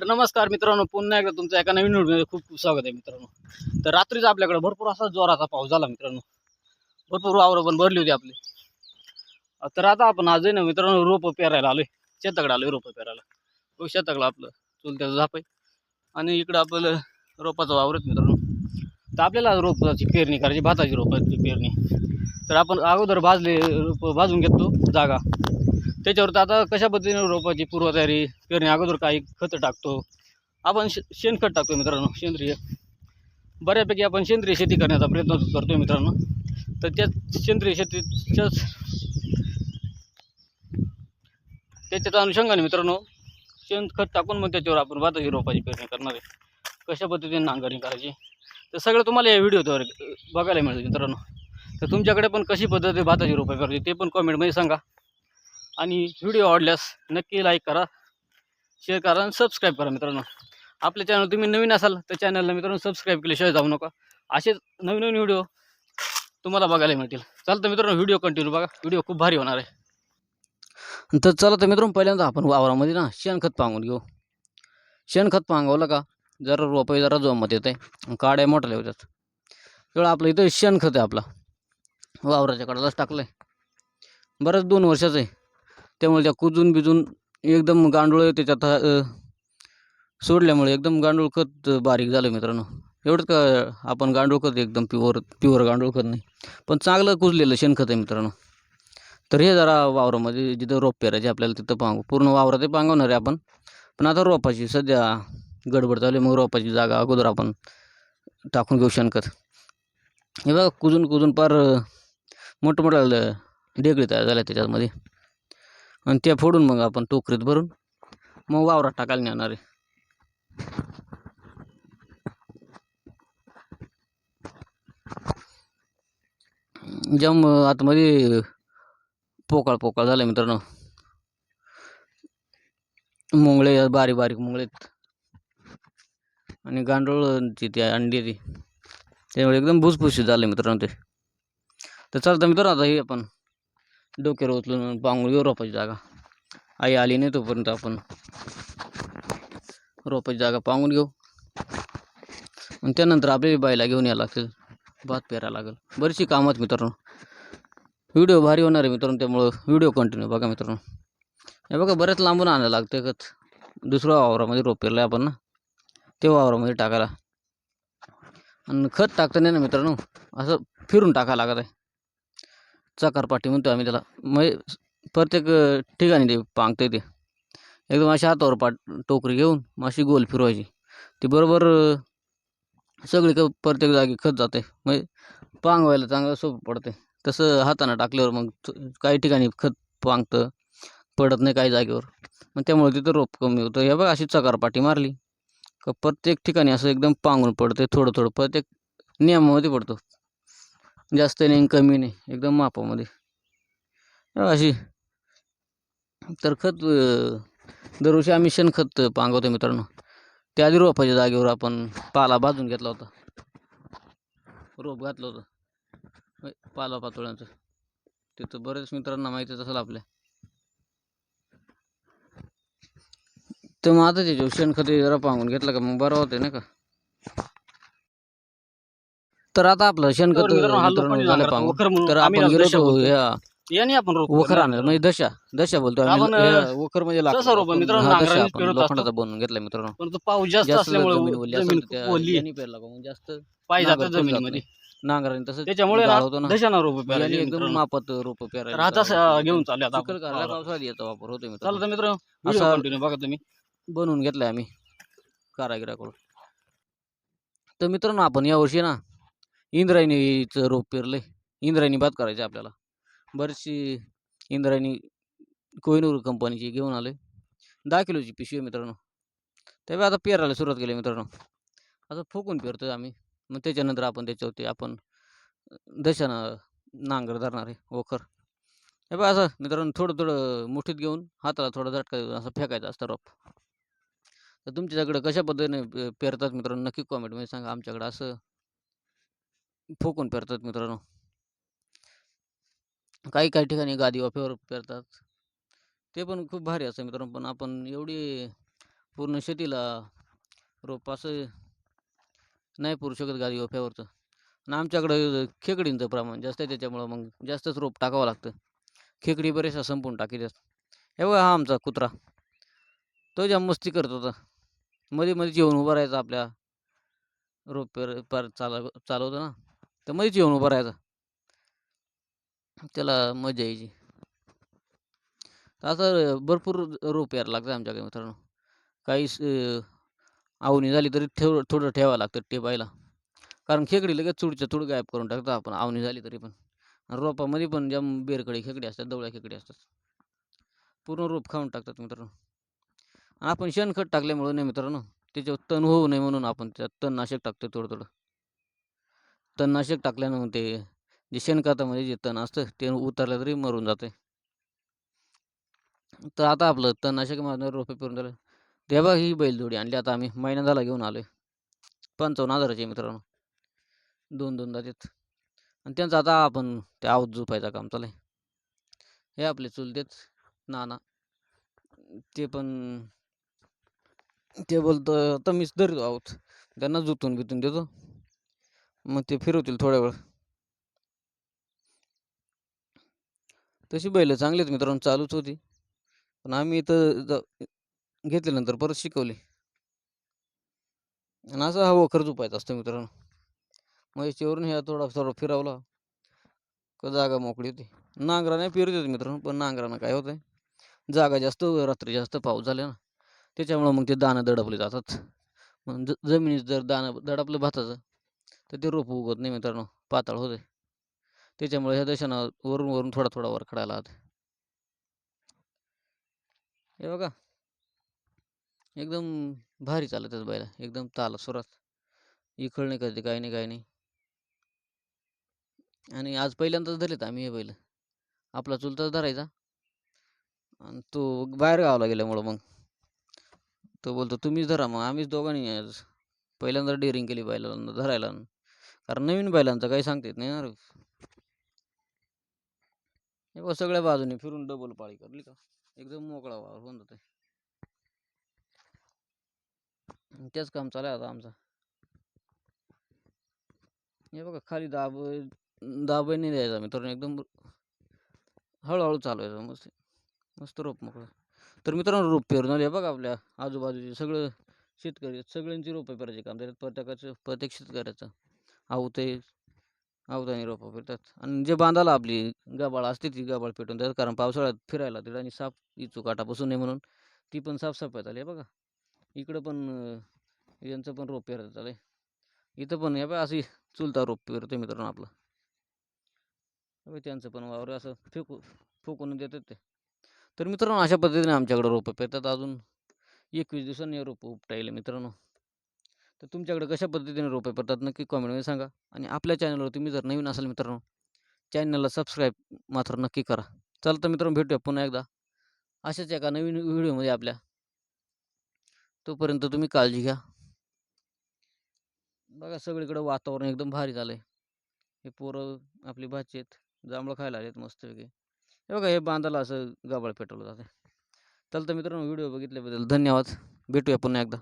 तर नमस्कार मित्रांनो पुन्हा एकदा तुमचं एका नवीन व्हिडिओमध्ये खूप खूप स्वागत आहे मित्रांनो. तर रात्रीच आपल्याकडे भरपूर असा जोराचा पाऊस झाला मित्रांनो. भरपूर वावरं पण भरली होती आपली. तर आता आपण आज ना मित्रांनो रोपं पेरायला आलोय. शेताकडे आलोय रोपं पेरायला. हो शेताकडं आपलं चुलत्याचं झाप आहे. आणि इकडं आपलं रोपाचं वावर आहे मित्रांनो. तर आपल्याला रोपाची पेरणी करायची भाताची रोपाची पेरणी. तर आपण अगोदर भाजले रोपं भाजून घेतो जागा. त्याच्यावर तर आता कशा पद्धतीने रोपाची पूर्वतयारी पेरणी अगोदर काही खतं टाकतो. आपण शे शेणखत टाकतो मित्रांनो सेंद्रिय. बऱ्यापैकी आपण सेंद्रिय शेती करण्याचा प्रयत्न करतो मित्रांनो. तर त्या सेंद्रिय शेतीच्याच त्याच्याच अनुषंगाने मित्रांनो शेणखत टाकून मग त्याच्यावर आपण भाताची रोपाची पेरणी करणार आहे. कशा पद्धतीने नांगरणी करायची? तर सगळं तुम्हाला या व्हिडिओवर बघायला मिळतं मित्रांनो. तर तुमच्याकडे पण कशी पद्धती भाताची रोपं करायची ते पण कॉमेंटमध्ये सांगा. आणि व्हिडिओ आवडल्यास नक्की लाईक करा शेअर करा आणि सबस्क्राईब करा मित्रांनो. आपल्या चॅनल तुम्ही नवीन असाल तर चॅनलला मित्रांनो सबस्क्राईब केल्याशिवाय जाऊ नका. असेच नवीन नवीन व्हिडिओ तुम्हाला बघायला मिळतील. चालतं मित्रांनो व्हिडिओ कंटिन्यू बघा. व्हिडिओ खूप भारी होणार आहे. तर चला तर मित्रांनो पहिल्यांदा आपण वावरामध्ये ना शेणखत पांगून घेऊ. शेणखत पांगवलं का जरा रोपे जरा जोमत येते आहे काड्या मोठ्या होत्यात तेवढं आपलं इथं शेणखत आहे आपला. वावराच्या कडालाच टाकलं आहे बरंच दोन वर्षाचं आहे. त्यामुळे त्या कुजून बिजून एकदम गांडूळ त्याच्यात सोडल्यामुळे एकदम गांडूळ खत बारीक झालं मित्रांनो. एवढंच का आपण गांडूळ खत एकदम प्युअर प्युअर गांडूळ खत नाही. पण चांगलं कुजलेलं शेणखत आहे मित्रांनो. तर हे जरा वावरामध्ये जिथं रोप पेरायचे आपल्याला तिथं पांगू पूर्ण वावरात पांगवणार आहे आपण. पण आता रोपाची सध्या गडबड चालू आहे. मग रोपाची जागा अगोदर आपण टाकून घेऊ शेणखत. हे बघा कुजून कुजून पार मोठं मोठं डेगळी तयार झाल्या त्याच्यामध्ये. आणि त्या फोडून मग आपण टोकरीत भरून मग वावरात टाकायला नेणार आहे. जम आतमध्ये पोकळ पोकळ झालं मित्रांनो. मुंगळे बारीक बारीक मुंगळे आहेत. आणि गांडूळची ती अंडी ती. त्यामुळे एकदम भुसभुशीत झालं मित्रांनो ते. तर चालतं मित्रांनो आता हे आपण डोक्यावर उचलून पांगून घेऊ रोपाची जागा. आई आली नाही तोपर्यंत आपण रोपाची जागा पांगून घेऊ. आणि त्यानंतर आपली बायला घेऊन यायला लागतील. भात पेरायला लागेल. बरीचशी कामं आहेत मित्रांनो. व्हिडिओ भारी होणार आहे मित्रांनो, त्यामुळं व्हिडिओ कंटिन्यू बघा मित्रांनो. हे बघा बऱ्याच लांबून आणायला लागतं वावरामध्ये रोप पेरलं आपण ना. ते वावरामध्ये टाकायला. आणि खत टाकताना ना मित्रांनो? असं फिरून टाकायला लागत आहे. चकारपाठी म्हणतो आम्ही त्याला. म्हणजे प्रत्येक ठिकाणी ते पांगतं ते. एकदम अशा हातावर पाट टोकरी घेऊन मग अशी गोल फिरवायची. ती बरोबर सगळी क प्रत्येक जागी खत जाते म्हणजे पांगवायला चांगलं सोपं पडते तसं हातानं टाकल्यावर मग काही ठिकाणी खत पांगतं पडत नाही काही जागेवर. मग त्यामुळे तिथं रोप कमी होतं. हे बघा अशी चकारपाटी मारली. का प्रत्येक ठिकाणी असं एकदम पांगून पडते थोडं थोडं प्रत्येक नियमामध्ये पडतो. जास्त नाही कमी नाही. एकदम मापामध्ये. अशी. तर खत दरवर्षी आम्ही शेणखत पांगवतो मित्रांनो. त्या आधी रोपाच्या जागेवर आपण पाला भाजून घेतला होता. रोप घातलं होतं. पाला पातोळ्यांचं. तिथं बरेच मित्रांना माहितीच असेल आपल्या. तर मग आता त्याच्यावर शेणखत हे जरा पांगून घेतलं का? मग बरं होते ना का? तर आता आपलं शेणखत तर मित्रांनो, हा मित्रांनो लोखंडी झालं नांगर पांगून वखर म्हणून तर आम्ही आपण गेलो दशा होतो बोलतो. ह्या याने आपण रोप वखर म्हणजे दशा दशा बोलतो आम्ही. आपण, ह्या वखर म्हणजे लाकूड. दशा रोपं. आपण- मित्रांनो हा, दशा नांगराने आपण. पेरत लोखंडाचा असतो. बनवून घेतला मित्रांनो. परंतु पाऊस जास्त जास्त असल्यामुळे जमीन ओली असेल जमीन तर त्या खूप ओली आहे. याने पेरला का मग जास्त. पाय नांगर जातं पुढे जात जमिनीमध्ये नांगराने तसं त्याच्यामुळे गाळ ना होतो ना. दशाना रोप याने एकदम. मापात रोप तर पेरायला आता चालू घेऊन. चालले आता चिखल आपण. करायला. पावसाळ्यात याचा वापर चला मित्रांनो. तर मित्र व्हिडिओ असा- कंटिन्यू बघा तुम्ही. बनवून घेतलाय आम्ही. कारागिराकडून. तर मित्रांनो आपण यावर्षी ना इंद्रायणीचं रोप पेरलंय. इंद्रायणी भात करायची आपल्याला. बरीचशी इंद्रायणी कोहिनूर कंपनीची घेऊन आले दहा किलोची पिशवी मित्रांनो. त्यावेळी आता पेरायला सुरुवात केली मित्रांनो. आता फुकून पेरतोय आम्ही. मग त्याच्यानंतर आपण त्याच्यावरती आपण दशानं नांगर धरणार आहे ओखर. हे बघा असं मित्रांनो थोडं थोडं मुठीत घेऊन हाताला थोडं झटका देऊन असं फेकायचं असतं रोप. तर तुमच्याकडं कशा पद्धतीने पेरतात मित्रांनो? नक्की कॉमेंटमध्ये सांगा. आमच्याकडं असं फुकून पेरतात मित्रांनो. काही काही ठिकाणी गादी वाफेवर पेरतात. ते पण खूप भारी असतं मित्रांनो पण आपण एवढी पूर्ण शेतीला रोप असं नाही पुरू शकत गादी वाफ्यावरचं आणि आमच्याकडं खेकडींचं प्रमाण जास्त आहे त्याच्यामुळं मग जास्तच रोप टाकावं लागतं. खेकडी बरेचशा संपून टाकीतात. हे बघा हा आमचा कुत्रा. तो ज्या मस्ती करत होता. मध्ये मध्ये जेवण उभा राहायचा आपल्या रोप पेर पार चालव चालवतो ना. तर मध्येच येऊन उभा राहायचा. त्याला मजा यायची. तर असं भरपूर रोप यायला लागतं आमच्याकडे मित्रांनो. काही आवणी आवनी झाली तरी ठेव थोडं ठेवावं लागतं टेपायला. कारण खेकडी लगेच चुडच्या चुड गायब करून टाकतो आपण आवनी झाली तरी पण. आणि रोपामध्ये पण ज्या बेरकडे खेकडी असतात दवळ्या खेकडी असतात. पूर्ण रोप खाऊन टाकतात मित्रांनो. आणि आपण शेणखत टाकल्यामुळं नाही मित्रांनो त्याच्यावर तण होऊ नये म्हणून आपण त्यात तणनाशक टाकतो थोडं थोडं. तणनाशक टाकल्यानं ते जे शेणखतामध्ये जे तण असतं ते उतरलं तरी मरून जाते तर आता आपलं तणनाशक मारणार रोपे पेरून झालं ते ही बैलजोडी आणली. आता आम्ही महिना झाला घेऊन आलोय. पंचावन्न हजाराचे मित्रांनो. दोन दोनदा देत आणि त्यांचं आता आपण ते आऊत झोपायचं काम चालू आहे हे आपले चुलतेच नाना. ते पण ते बोलतं तर मीच धरतो आहोत त्यांना जुतून बितून देतो. मग ते फिरवतील थोड्या वेळ. तशी बैल चांगलीच मित्रांनो चालूच होती. पण आम्ही इथं घेतल्यानंतर परत शिकवली. आणि असं हा वखर झोपायचा असतं मित्रांनो. महेशवरून ह्या थोडा थोडा फिरवला. का जागा मोकळी होती. नांगराने फिरत देत मित्रांनो पण नांगरानं काय होतंय? जागा जास्त रात्री जास्त पाऊस झाला ना त्याच्यामुळं मग ते दाणं दडपले जातात. मग ज जमिनीत जर दाणं दडपलं भाताचं तर ते रोप उगवत नाही मित्रांनो पातळ होते त्याच्यामुळे ह्या दशानं वरून वरून थोडा थोडा वर खडायला लागते हे बघा. एकदम भारी चालत आहेत बैला. एकदम ताला सुरात. इखळ नाही करते काही नाही काही नाही. आणि आज पहिल्यांदाच धरलेत आम्ही हे बैल. आपला चुलताच धरायचा. आणि तो बाहेर गावाला गेल्यामुळं मग. तो बोलतो तुम्हीच धरा मग. आम्हीच दोघांनी आज पहिल्यांदा डेअरिंग केली बैलांना धरायला. कारण नवीन बैलांचं काही सांगता येत नाही ना रे. हे बघ सगळ्या बाजूने फिरून डबल पाळी करली का? एकदम मोकळा वावर होऊन जाते तेच काम चालू आहे आता आमचं. हे बघा खाली दाब दाब नाही द्यायचा मित्रांनो एकदम हळूहळू चालवायचं मस्त मस्त रोप मोकळं. तर मित्रांनो रोप पेरून आले बघा आपल्या आजूबाजूचे सगळं शेतकरी सगळ्यांची रोपं पेरायचे काम त्याच्यात प्रत्येकाचं प्रत्येक शेतकऱ्याचं. आवते आवताने रोपं पेरतात. आणि जे बांधाला आपली गबाळ असते ती गबाळ पेटून देतात. कारण पावसाळ्यात फिरायला तिथं आणि साप इचू काटा बसू नये म्हणून ती पण साफसफाईत झाली आहे बघा. इकडं पण यांचं पण रोप पेरत आलं इथं पण हे बघा अशी चुलता रोप पेरतो मित्रांनो आपलं. त्यांचं पण वावर असं फेकू फुकून देतात ते. तर मित्रांनो अशा पद्धतीने आमच्याकडे रोपं पेरतात. अजून एकवीस दिवसांनी रोपं उपटा मित्रांनो. तर तुमच्याकडे कशा पद्धतीने रोपे पडतात नक्की कॉमेंटमध्ये सांगा. आणि आपल्या चॅनलवर तुम्ही जर नवीन असाल मित्रांनो चॅनलला सबस्क्राईब मात्र नक्की करा. चला तर मित्रांनो भेटूया पुन्हा एकदा. अशाच एका नवीन व्हिडिओमध्ये आपल्या. तोपर्यंत तुम्ही काळजी घ्या. बघा सगळीकडे वातावरण एकदम भारी झालं आहे हे पोरं आपली भाची आहेत. जांभळं खायला आलेत मस्तपैकी. हे बघा हे बांधाला असं गाबाळ पेटवलं जातं चल तर मित्रांनो व्हिडिओ बघितल्याबद्दल धन्यवाद. भेटूया पुन्हा एकदा.